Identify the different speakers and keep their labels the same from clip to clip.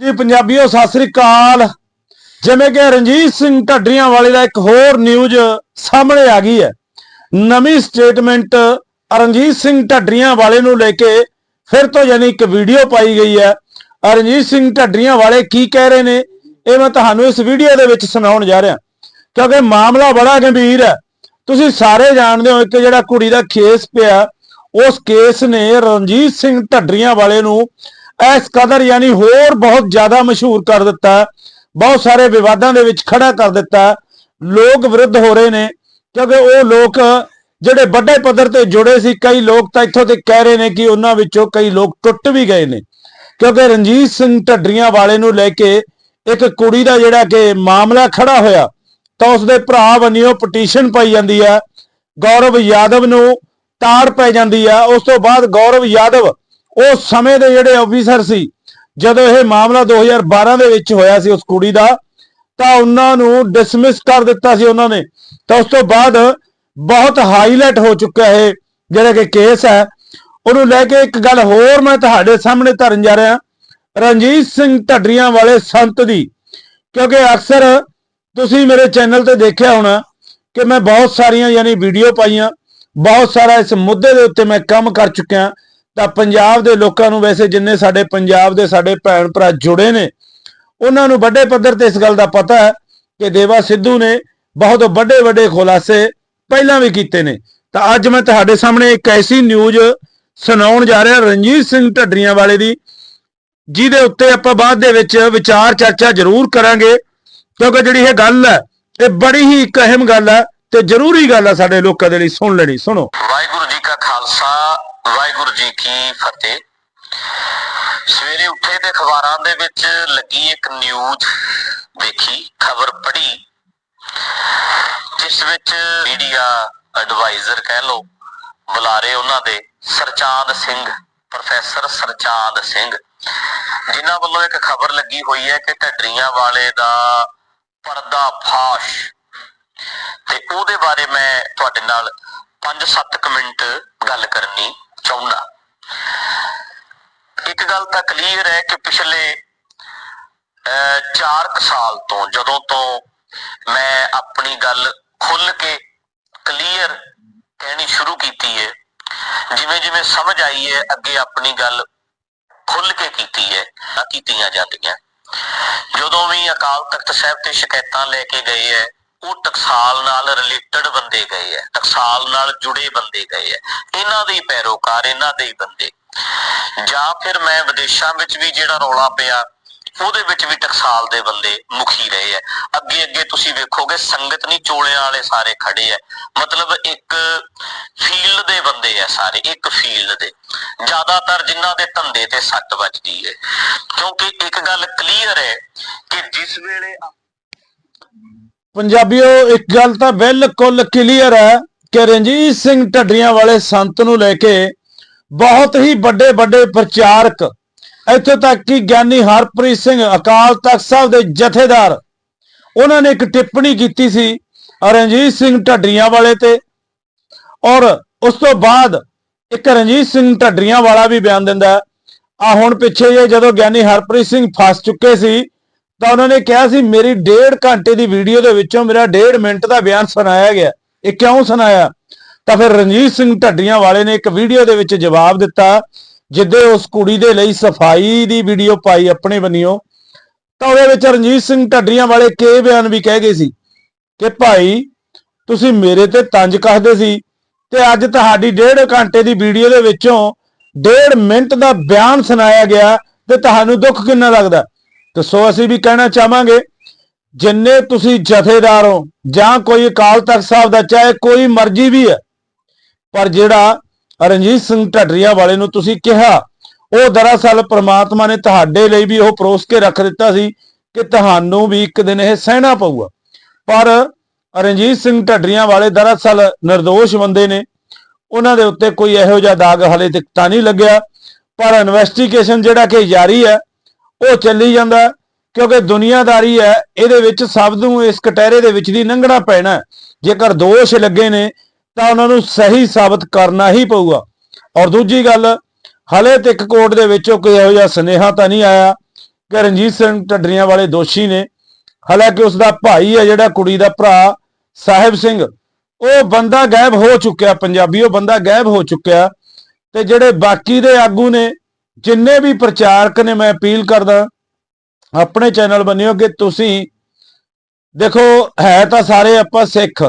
Speaker 1: ਜੀ, ਪੰਜਾਬੀਓ, ਸਤਿ ਸ੍ਰੀ ਅਕਾਲ। ਜਿਵੇਂ ਕਿ ਰਣਜੀਤ ਸਿੰਘ ਢੱਡਰੀਆਂ ਵਾਲੇ ਦਾ ਇੱਕ ਹੋਰ ਨਿਊਜ਼ ਸਾਹਮਣੇ ਆ ਗਈ ਹੈ। ਨਵੀਂ ਸਟੇਟਮੈਂਟ ਰਣਜੀਤ ਸਿੰਘ ਢੱਡਰੀਆਂ ਵਾਲੇ ਨੂੰ ਲੈ ਕੇ ਫਿਰ ਤੋਂ ਯਾਨੀ ਇੱਕ ਵੀਡੀਓ ਪਾਈ ਗਈ ਹੈ। ਰਣਜੀਤ ਸਿੰਘ ਢੱਡਰੀਆਂ ਵਾਲੇ ਕੀ ਕਹਿ ਰਹੇ ਨੇ, ਇਹ ਮੈਂ ਤੁਹਾਨੂੰ ਇਸ ਵੀਡੀਓ ਦੇ ਵਿੱਚ ਸੁਣਾਉਣ ਜਾ ਰਿਹਾ। ਕਿਉਂਕਿ ਮਾਮਲਾ ਬੜਾ ਗੰਭੀਰ ਹੈ। ਤੁਸੀਂ ਸਾਰੇ ਜਾਣਦੇ ਹੋ ਇੱਕ ਜਿਹੜਾ ਕੁੜੀ ਦਾ ਕੇਸ ਪਿਆ, ਉਸ ਕੇਸ ਨੇ ਰਣਜੀਤ ਸਿੰਘ ਢੱਡਰੀਆਂ ਵਾਲੇ ਨੂੰ ਇਸ ਕਦਰ ਯਾਨੀ ਹੋਰ ਬਹੁਤ ਜ਼ਿਆਦਾ ਮਸ਼ਹੂਰ ਕਰ ਦਿੱਤਾ ਬਹੁਤ ਸਾਰੇ ਵਿਵਾਦਾਂ ਦੇ ਵਿੱਚ ਖੜਾ ਕਰ ਦਿੱਤਾ ਲੋਕ ਵਿਰੁੱਧ ਹੋ ਰਹੇ ਨੇ, ਕਿਉਂਕਿ ਉਹ ਲੋਕ ਜਿਹੜੇ ਵੱਡੇ ਪੱਧਰ ਤੇ ਜੁੜੇ ਸੀ, ਕਈ ਲੋਕ ਤਾਂ ਇੱਥੋਂ ਤੇ ਕਹਿ ਰਹੇ ਨੇ ਕਿ ਉਹਨਾਂ ਵਿੱਚੋਂ ਕਈ ਲੋਕ ਟੁੱਟ ਵੀ ਗਏ ਨੇ। ਕਿਉਂਕਿ ਰਣਜੀਤ ਸਿੰਘ ਢੱਡਰੀਆਂ ਵਾਲੇ ਨੂੰ ਲੈ ਕੇ ਇੱਕ ਕੁੜੀ ਦਾ ਜਿਹੜਾ ਕਿ ਮਾਮਲਾ ਖੜਾ ਹੋਇਆ, ਤਾਂ ਉਸਦੇ ਭਰਾ ਵੱਲੋਂ ਪਟੀਸ਼ਨ ਪਾਈ ਜਾਂਦੀ ਹੈ ਗੌਰਵ ਯਾਦਵ ਨੂੰ ਤਾੜ ਪੈ ਜਾਂਦੀ ਆ। ਉਸ ਤੋਂ ਬਾਅਦ ਗੌਰਵ ਯਾਦਵ ਉਸ ਸਮੇਂ ਦੇ ਜਿਹੜੇ ਆਫੀਸਰ ਸੀ, ਜਦੋਂ ਇਹ ਮਾਮਲਾ 2012 ਦੇ ਵਿੱਚ ਹੋਇਆ ਸੀ ਉਸ ਕੁੜੀ ਦਾ, ਤਾਂ ਉਹਨਾਂ ਨੂੰ ਡਿਸਮਿਸ ਕਰ ਦਿੱਤਾ ਸੀ ਉਹਨਾਂ ਨੇ। ਤਾਂ ਉਸ ਤੋਂ ਬਾਅਦ ਬਹੁਤ ਹਾਈਲਾਈਟ ਹੋ ਚੁੱਕਾ ਹੈ ਜਿਹੜਾ ਕਿ ਕੇਸ ਹੈ। ਉਹਨੂੰ ਲੈ ਕੇ ਇੱਕ ਗੱਲ ਹੋਰ ਮੈਂ ਤੁਹਾਡੇ ਸਾਹਮਣੇ ਧਰਨ ਜਾ ਰਿਹਾ। ਰਣਜੀਤ ਸਿੰਘ ਢੱਡਰੀਆਂ ਵਾਲੇ ਸੰਤ ਦੀ, ਕਿਉਂਕਿ ਅਕਸਰ ਤੁਸੀਂ ਮੇਰੇ ਚੈਨਲ ਤੇ ਦੇਖਿਆ ਹੋਣਾ ਕਿ ਮੈਂ ਬਹੁਤ ਸਾਰੀਆਂ ਯਾਨੀ ਵੀਡੀਓ ਪਾਈਆਂ, ਬਹੁਤ ਸਾਰਾ ਇਸ ਮੁੱਦੇ ਦੇ ਉੱਤੇ ਮੈਂ ਕੰਮ ਕਰ ਚੁੱਕਿਆ। ਤਾਂ ਪੰਜਾਬ ਦੇ ਲੋਕਾਂ ਨੂੰ ਵੈਸੇ ਜਿੰਨੇ ਸਾਡੇ ਪੰਜਾਬ ਦੇ ਸਾਡੇ ਭੈਣ ਭਰਾ ਜੁੜੇ ਨੇ, ਉਹਨਾਂ ਨੂੰ ਵੱਡੇ ਪੱਧਰ ਤੇ ਇਸ ਗੱਲ ਦਾ ਪਤਾ ਹੈ ਕਿ ਦੇਵਾ ਸਿੱਧੂ ਨੇ ਬਹੁਤ ਵੱਡੇ ਵੱਡੇ ਖੁਲਾਸੇ ਪਹਿਲਾਂ ਵੀ ਕੀਤੇ ਨੇ। ਤਾਂ ਅੱਜ ਮੈਂ ਤੁਹਾਡੇ ਸਾਹਮਣੇ ਇੱਕ ਐਸੀ ਨਿਊਜ਼ ਸੁਣਾਉਣ ਜਾ ਰਿਹਾ, ਰਣਜੀਤ ਸਿੰਘ ਢੱਡਰੀਆਂ ਵਾਲੇ ਦੀ, ਜਿਹਦੇ ਉੱਤੇ ਆਪਾਂ ਬਾਅਦ ਦੇ ਵਿੱਚ ਵਿਚਾਰ ਚਰਚਾ ਜ਼ਰੂਰ ਕਰਾਂਗੇ, ਕਿਉਂਕਿ ਜਿਹੜੀ ਇਹ ਗੱਲ ਹੈ, ਇਹ ਬੜੀ ਹੀ ਇੱਕ ਅਹਿਮ ਗੱਲ ਹੈ ਤੇ ਜ਼ਰੂਰੀ ਗੱਲ ਹੈ ਸਾਡੇ ਲੋਕਾਂ ਦੇ ਲਈ, ਸੁਣ ਲੈਣੀ, ਸੁਣੋ।
Speaker 2: ਵਾਹਿਗੁਰੂ ਜੀ ਕਾ ਖਾਲਸਾ ਵਾਹਿਗੁਰੂ ਜੀ ਕੀ ਫਤਿਹ। ਸਵੇਰੇ ਉੱਠੇ ਤੇ ਅਖਬਾਰਾਂ ਦੇ ਵਿੱਚ ਲੱਗੀ ਇੱਕ ਨਿਊਜ਼ ਦੇਖੀ ਖਬਰ ਪੜ੍ਹੀ, ਜਿਸ ਵਿੱਚ ਮੀਡੀਆ ਐਡਵਾਈਜ਼ਰ ਕਹਿ ਲੋ ਬੁਲਾਰੇ ਉਹਨਾਂ ਦੇ, ਸਰਚਾਂਦ ਸਿੰਘ ਪ੍ਰੋਫੈਸਰ ਸਰਚਾਂਦ ਸਿੰਘ, ਜਿਨ੍ਹਾਂ ਵੱਲੋਂ ਇੱਕ ਖਬਰ ਲੱਗੀ ਹੋਈ ਹੈ ਕਿ ਢੱਡਰੀਆਂ ਵਾਲੇ ਦਾ ਪਰਦਾ ਫਾਸ਼ ਤੇ ਉਹਦੇ ਬਾਰੇ ਮੈਂ ਤੁਹਾਡੇ ਨਾਲ 5-7 ਮਿੰਟ ਗੱਲ ਕਰਨੀ। ਚਾਹੁੰਦਾ। ਇੱਕ ਗੱਲ ਤਾਂ ਕਲੀਅਰ ਹੈ ਕਿ ਪਿਛਲੇ 4 ਸਾਲ ਤੋਂ, ਜਦੋਂ ਤੋਂ ਮੈਂ ਆਪਣੀ ਗੱਲ ਖੁੱਲ ਕੇ ਕਲੀਅਰ ਕਹਿਣੀ ਸ਼ੁਰੂ ਕੀਤੀ ਹੈ, ਜਿਵੇਂ ਜਿਵੇਂ ਸਮਝ ਆਈ ਹੈ, ਅੱਗੇ ਆਪਣੀ ਗੱਲ ਖੁੱਲ ਕੇ ਕੀਤੀ ਹੈ ਨਾ ਕੀਤੀਆਂ ਜਾਂਦੀਆਂ। ਜਦੋਂ ਵੀ ਅਕਾਲ ਤਖਤ ਸਾਹਿਬ ਤੇ ਸ਼ਿਕਾਇਤਾਂ ਲੈ ਕੇ ਗਏ ਹੈ ਉਹ ਟਕਸਾਲ ਨਾਲ ਰਿਲੇਟਡ ਬੰਦੇ ਗਏ ਹੈ, ਟਕਸਾਲ ਨਾਲ ਜੁੜੇ ਬੰਦੇ ਗਏ ਹੈ। ਇਹਨਾਂ ਦੇ ਹੀ ਪੈਰੋਕਾਰ, ਇਹਨਾਂ ਦੇ ਹੀ ਬੰਦੇ। ਜਾਂ ਫਿਰ ਮੈਂ ਵਿਦੇਸ਼ਾਂ ਵਿੱਚ ਵੀ ਜਿਹੜਾ ਰੌਲਾ ਪਿਆ, ਉਹਦੇ ਵਿੱਚ ਵੀ ਟਕਸਾਲ ਦੇ ਬੰਦੇ ਮੁਖੀ ਰਹੇ ਹੈ। ਅੱਗੇ ਅੱਗੇ ਤੁਸੀਂ ਵੇਖੋਗੇ, ਸੰਗਤ ਨਹੀਂ ਚੋਲਿਆਂ ਵਾਲੇ ਸਾਰੇ ਖੜੇ ਹੈ। ਮਤਲਬ ਇੱਕ ਫੀਲਡ ਦੇ ਬੰਦੇ ਆ ਸਾਰੇ, ਇੱਕ ਫੀਲਡ ਦੇ। ਜ਼ਿਆਦਾਤਰ ਜਿਨ੍ਹਾਂ ਦੇ ਧੰਦੇ ਤੇ ਸੱਟ ਵੱਜਦੀ ਹੈ। ਕਿਉਂਕਿ ਇੱਕ ਗੱਲ ਕਲੀਅਰ ਹੈ ਕਿ ਜਿਸ ਵੇਲੇ
Speaker 1: ਪੰਜਾਬੀਓ, ਇੱਕ ਗੱਲ ਤਾਂ ਬਿਲਕੁਲ ਕਲੀਅਰ ਹੈ ਕਿ ਰਣਜੀਤ ਸਿੰਘ ਢੱਡਰੀਆਂ ਵਾਲੇ ਸੰਤ ਨੂੰ ਲੈ ਕੇ ਬਹੁਤ ਹੀ ਵੱਡੇ ਵੱਡੇ ਪ੍ਰਚਾਰਕ, ਇੱਥੇ ਤੱਕ ਕਿ ਗਿਆਨੀ ਹਰਪ੍ਰੀਤ ਸਿੰਘ ਅਕਾਲ ਤਖਤ ਸਾਹਿਬ ਦੇ ਜਥੇਦਾਰ, ਉਹਨਾਂ ਨੇ ਇੱਕ ਟਿੱਪਣੀ ਕੀਤੀ ਸੀ ਰਣਜੀਤ ਸਿੰਘ ਢੱਡਰੀਆਂ ਵਾਲੇ ਤੇ ਔਰ ਉਸ ਤੋਂ ਬਾਅਦ ਇੱਕ ਰਣਜੀਤ ਸਿੰਘ ਢੱਡਰੀਆਂ ਵਾਲਾ ਵੀ ਬਿਆਨ ਦਿੰਦਾ। ਆ ਹੁਣ ਪਿੱਛੇ ਜੇ ਜਦੋਂ ਗਿਆਨੀ ਹਰਪ੍ਰੀਤ ਸਿੰਘ ਫਸ ਚੁੱਕੇ ਸੀ ਤਾਂ ਉਹਨਾਂ ਨੇ ਕਿਹਾ ਸੀ, ਮੇਰੀ ਡੇਢ ਘੰਟੇ ਦੀ ਵੀਡੀਓ ਦੇ ਵਿੱਚੋਂ ਮੇਰਾ ਡੇਢ ਮਿੰਟ ਦਾ ਬਿਆਨ ਸੁਣਾਇਆ ਗਿਆ। ਇਹ ਕਿਉਂ ਸੁਣਾਇਆ? ਤਾਂ ਫਿਰ ਰਣਜੀਤ ਸਿੰਘ ਢੱਡੀਆਂ ਵਾਲੇ ਨੇ ਇੱਕ ਵੀਡੀਓ ਦੇ ਵਿੱਚ ਜਵਾਬ ਦਿੱਤਾ, ਜਿੱਦੇ ਉਸ ਕੁੜੀ ਦੇ ਲਈ ਸਫ਼ਾਈ ਦੀ ਵੀਡੀਓ ਪਾਈ ਆਪਣੇ ਬੰਨਿਓ। ਤਾਂ ਉਹਦੇ ਵਿੱਚ ਰਣਜੀਤ ਸਿੰਘ ਢੱਡੀਆਂ ਵਾਲੇ ਕੇ ਬਿਆਨ ਵੀ ਕਹਿ ਗਏ ਸੀ ਕਿ, ਭਾਈ, ਤੁਸੀਂ ਮੇਰੇ ਤੇ ਤੰਜ ਕੱਸਦੇ ਸੀ ਤੇ ਅੱਜ ਤੁਹਾਡੀ ਡੇਢ ਘੰਟੇ ਦੀ ਵੀਡੀਓ ਦੇ ਵਿੱਚੋਂ ਡੇਢ ਮਿੰਟ ਦਾ ਬਿਆਨ ਸੁਣਾਇਆ ਗਿਆ ਤੇ ਤੁਹਾਨੂੰ ਦੁੱਖ ਕਿੰਨਾ ਲੱਗਦਾ? ਤੇ ਸੋ ਅਸੀਂ ਵੀ ਕਹਿਣਾ ਚਾਹਾਂਗੇ, ਜਿੰਨੇ ਤੁਸੀਂ ਜਥੇਦਾਰ ਹੋ, ਜਾਂ ਕੋਈ ਅਕਾਲ ਤਖਤ ਸਾਹਿਬ ਦਾ, ਚਾਹੇ ਕੋਈ ਮਰਜ਼ੀ ਵੀ ਹੈ, ਪਰ ਜਿਹੜਾ ਰਣਜੀਤ ਸਿੰਘ ਢੱਡਰੀਆਂ ਵਾਲੇ ਨੂੰ ਤੁਸੀਂ ਕਿਹਾ, ਉਹ ਦਰਅਸਲ ਪ੍ਰਮਾਤਮਾ ਨੇ ਤੁਹਾਡੇ ਲਈ ਵੀ ਉਹ ਪਰੋਸ ਕੇ ਰੱਖ ਦਿੱਤਾ ਸੀ ਕਿ ਤੁਹਾਨੂੰ ਵੀ ਇੱਕ ਦਿਨ ਇਹ ਸਹਿਣਾ ਪਊਗਾ। ਪਰ ਰਣਜੀਤ ਸਿੰਘ ਢੱਡਰੀਆਂ ਵਾਲੇ ਦਰਅਸਲ નિર્ਦੋਸ਼ ਬੰਦੇ ਨੇ। ਉਹਨਾਂ ਦੇ ਉੱਤੇ ਕੋਈ ਇਹੋ ਜਿਹਾ ਦਾਗ ਹਲੇ ਤੱਕ ਤਾਂ ਨਹੀਂ ਲੱਗਿਆ। ਪਰ ਇਨਵੈਸਟੀਗੇਸ਼ਨ ਜਿਹੜਾ ਕਿ ਜਾਰੀ ਹੈ ਉਹ ਚੱਲੀ ਜਾਂਦਾ ਕਿਉਂਕਿ ਦੁਨੀਆਦਾਰੀ ਹੈ, ਇਹਦੇ ਵਿੱਚ ਸਭ ਨੂੰ ਇਸ ਕਟਹਿਰੇ ਦੇ ਵਿੱਚ ਦੀ ਲੰਘਣਾ ਪੈਣਾ ਜੇਕਰ ਦੋਸ਼ ਲੱਗੇ ਨੇ, ਤਾਂ ਉਹਨਾਂ ਨੂੰ ਸਹੀ ਸਾਬਤ ਕਰਨਾ ਹੀ ਪਊਗਾ। ਔਰ ਦੂਜੀ ਗੱਲ, ਹਲੇ ਤੱਕ ਕੋਰਟ ਦੇ ਵਿੱਚੋਂ ਕੋਈ ਇਹੋ ਜਿਹਾ ਸੁਨੇਹਾ ਤਾਂ ਨਹੀਂ ਆਇਆ ਕਿ ਰਣਜੀਤ ਸਿੰਘ ਢੱਡਰੀਆਂ ਵਾਲੇ ਦੋਸ਼ੀ ਨੇ, ਹਾਲਾਂਕਿ ਉਸ ਦਾ ਭਾਈ ਹੈ ਜਿਹੜਾ ਕੁੜੀ ਦਾ ਭਰਾ ਸਾਹਿਬ ਸਿੰਘ, ਉਹ ਬੰਦਾ ਗਾਇਬ ਹੋ ਚੁੱਕਿਆ, ਪੰਜਾਬੀ ਉਹ ਬੰਦਾ ਗਾਇਬ ਹੋ ਚੁੱਕਿਆ। ਤੇ ਜਿਹੜੇ ਬਾਕੀ ਦੇ ਆਗੂ ਨੇ ਜਿੰਨੇ ਵੀ ਪ੍ਰਚਾਰਕ ਨੇ, ਮੈਂ ਅਪੀਲ ਕਰਦਾ ਆਪਣੇ ਚੈਨਲ ਬਣਿਓ ਕਿ ਤੁਸੀਂ ਦੇਖੋ, ਹੈ ਤਾਂ ਸਾਰੇ ਆਪਾਂ ਸਿੱਖ,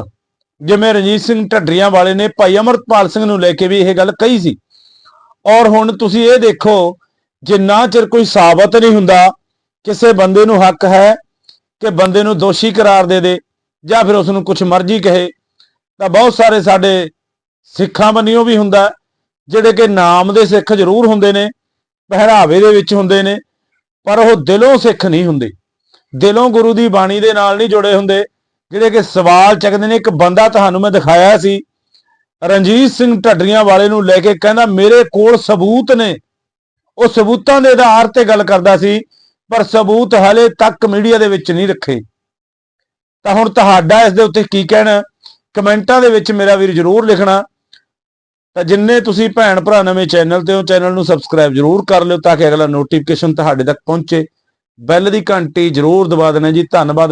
Speaker 1: ਜਿਵੇਂ ਰਣਜੀਤ ਸਿੰਘ ਢੱਡਰੀਆਂ ਵਾਲੇ ਨੇ, ਭਾਈ ਅਮਰਪਾਲ ਸਿੰਘ ਨੂੰ ਲੈ ਕੇ ਵੀ ਇਹ ਗੱਲ ਕਹੀ ਸੀ। ਔਰ ਹੁਣ ਤੁਸੀਂ ਇਹ ਦੇਖੋ, ਜਿੰਨਾ ਚਿਰ ਕੋਈ ਸਾਬਤ ਨਹੀਂ ਹੁੰਦਾ, ਕਿਸੇ ਬੰਦੇ ਨੂੰ ਹੱਕ ਹੈ ਕਿ ਬੰਦੇ ਨੂੰ ਦੋਸ਼ੀ ਕਰਾਰ ਦੇ ਦੇ, ਜਾਂ ਫਿਰ ਉਸ ਨੂੰ ਕੁਝ ਮਰਜ਼ੀ ਕਹੇ, ਤਾਂ ਬਹੁਤ ਸਾਰੇ ਸਾਡੇ ਸਿੱਖਾਂ ਬੰਨਿਓ ਵੀ ਹੁੰਦਾ, ਜਿਹੜੇ ਕਿ ਨਾਮ ਦੇ ਸਿੱਖ ਜ਼ਰੂਰ ਹੁੰਦੇ ਨੇ। ਪਹਿਰਾਵੇ ਦੇ ਵਿੱਚ ਹੁੰਦੇ ਨੇ, ਪਰ ਉਹ ਦਿਲੋਂ ਸਿੱਖ ਨਹੀਂ ਹੁੰਦੇ। ਦਿਲੋਂ ਗੁਰੂ ਦੀ ਬਾਣੀ ਦੇ ਨਾਲ ਨਹੀਂ ਜੁੜੇ ਹੁੰਦੇ। ਜਿਹੜੇ ਕਿ ਸਵਾਲ ਚੱਕਦੇ ਨੇ, ਇੱਕ ਬੰਦਾ ਤੁਹਾਨੂੰ ਮੈਂ ਦਿਖਾਇਆ ਸੀ, ਰਣਜੀਤ ਸਿੰਘ ਢੱਡਰੀਆਂ ਵਾਲੇ ਨੂੰ ਲੈ ਕੇ ਕਹਿੰਦਾ, ਮੇਰੇ ਕੋਲ ਸਬੂਤ ਨੇ। ਉਹ ਸਬੂਤਾਂ ਦੇ ਆਧਾਰ ਤੇ ਗੱਲ ਕਰਦਾ ਸੀ, ਪਰ ਸਬੂਤ ਹਲੇ ਤੱਕ ਮੀਡੀਆ ਦੇ ਵਿੱਚ ਨਹੀਂ ਰੱਖੇ। ਤਾਂ ਹੁਣ ਤੁਹਾਡਾ ਇਸ ਦੇ ਉੱਤੇ ਕੀ ਕਹਿਣਾ? ਕਮੈਂਟਾਂ ਦੇ ਵਿੱਚ ਮੇਰਾ ਵੀਰ ਜਰੂਰ ਲਿਖਣਾ। ਤਾਂ ਜਿੰਨੇ ਤੁਸੀਂ ਭੈਣ ਭਰਾ ਨਵੇਂ ਚੈਨਲ ਤੇ ਹੋ, ਚੈਨਲ ਨੂੰ ਸਬਸਕ੍ਰਾਈਬ ਜਰੂਰ ਕਰ ਲਿਓ ਤਾਂ ਕਿ ਅਗਲਾ ਨੋਟੀਫਿਕੇਸ਼ਨ ਤੁਹਾਡੇ ਤੱਕ ਪਹੁੰਚੇ। ਬੈਲ ਦੀ ਘੰਟੀ ਜਰੂਰ ਦਬਾ ਦੇਣਾ ਜੀ। ਧੰਨਵਾਦ।